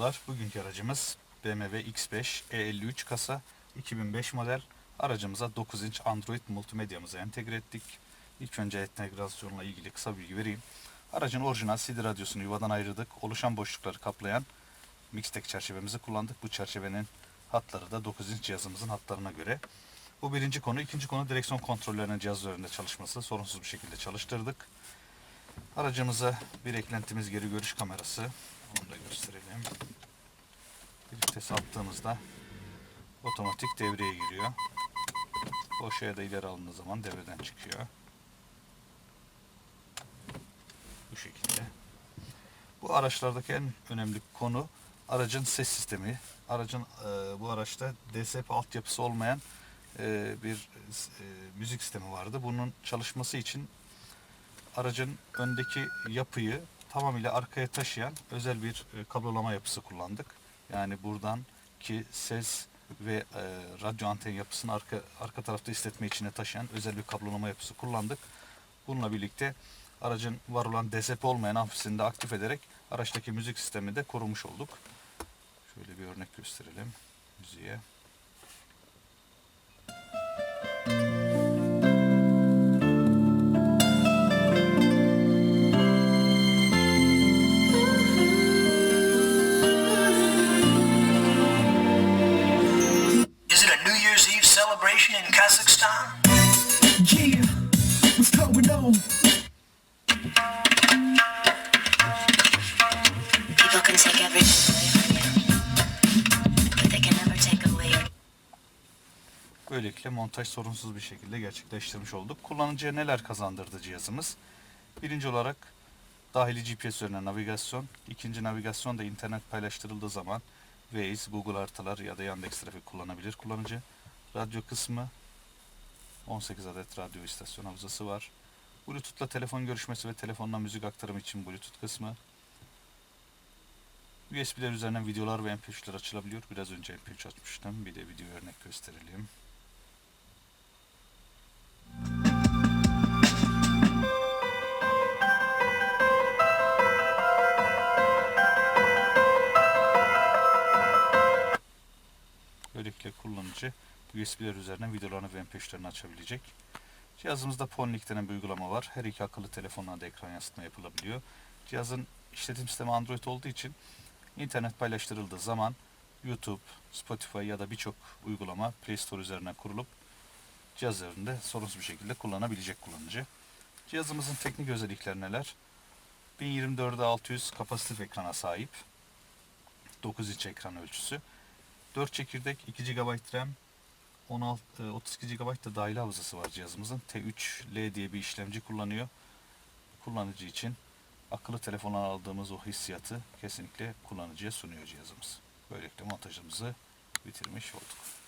Merhabalar. Bugünkü aracımız BMW X5 E53 kasa 2005 model. Aracımıza 9 inç Android multimedyamızı entegre ettik. İlk önce entegrasyonla ilgili kısa bilgi vereyim. Aracın orijinal CD radyosunu yuvadan ayırdık. Oluşan boşlukları kaplayan Mixtec çerçevemizi kullandık. Bu çerçevenin hatları da 9 inç cihazımızın hatlarına göre. Bu birinci konu. İkinci konu direksiyon kontrollerinin cihaz üzerinde çalışması. Sorunsuz bir şekilde çalıştırdık. Aracımıza bir eklentimiz geri görüş kamerası. Onu da gösterelim. Bir vites attığımızda otomatik devreye giriyor. Boş ya da ileri alındığı zaman devreden çıkıyor. Bu şekilde. Bu araçlardaki en önemli konu aracın ses sistemi. Aracın e, bu araçta DSP altyapısı olmayan e, bir e, müzik sistemi vardı. Bunun çalışması için aracın öndeki yapıyı tamamıyla arkaya taşıyan özel bir e, kablolama yapısı kullandık. Yani buradan ki ses ve e, radyo anten yapısını arka arka tarafta istetme içine taşıyan özel bir kablolama yapısı kullandık. Bununla birlikte aracın var olan DSP olmayan amfisini de aktif ederek araçtaki müzik sistemi de korumuş olduk. Şöyle bir örnek gösterelim müziğe. İn Kazakhstan? Yeah, what's going on? People can take everything away from you, but they can never take away your Böylelikle montaj sorunsuz bir şekilde gerçekleştirmiş olduk. Kullanıcıya neler kazandırdı cihazımız? Birinci olarak dahili GPS üzerinden navigasyon. ikinci navigasyon da internet paylaştırıldığı zaman Waze, Google haritalar ya da Yandex Trafik kullanabilir kullanıcı. Radyo kısmı 18 adet radyo istasyon havzası var. Bluetooth'la telefon görüşmesi ve telefonla müzik aktarımı için Bluetooth kısmı. USB'ler üzerinden videolar ve MP3'ler açılabiliyor. Biraz önce MP3 açmıştım. Bir de video örnek gösterelim. Böylelikle kullanıcı USB'ler üzerinden videolarını ve MP3'lerini açabilecek. Cihazımızda Ponlink denen bir uygulama var. Her iki akıllı telefonla da ekran yansıtma yapılabiliyor. Cihazın işletim sistemi Android olduğu için internet paylaştırıldığı zaman YouTube, Spotify ya da birçok uygulama Play Store üzerinden kurulup cihaz üzerinde sorunsuz bir şekilde kullanabilecek kullanıcı. Cihazımızın teknik özellikleri neler? 1024'e 600 kapasitif ekrana sahip. 9 inç ekran ölçüsü. 4 çekirdek, 2 GB RAM, 16, e, 32 GB da dahili hafızası var cihazımızın. T3L diye bir işlemci kullanıyor. Kullanıcı için akıllı telefondan aldığımız o hissiyatı kesinlikle kullanıcıya sunuyor cihazımız. Böylelikle montajımızı bitirmiş olduk.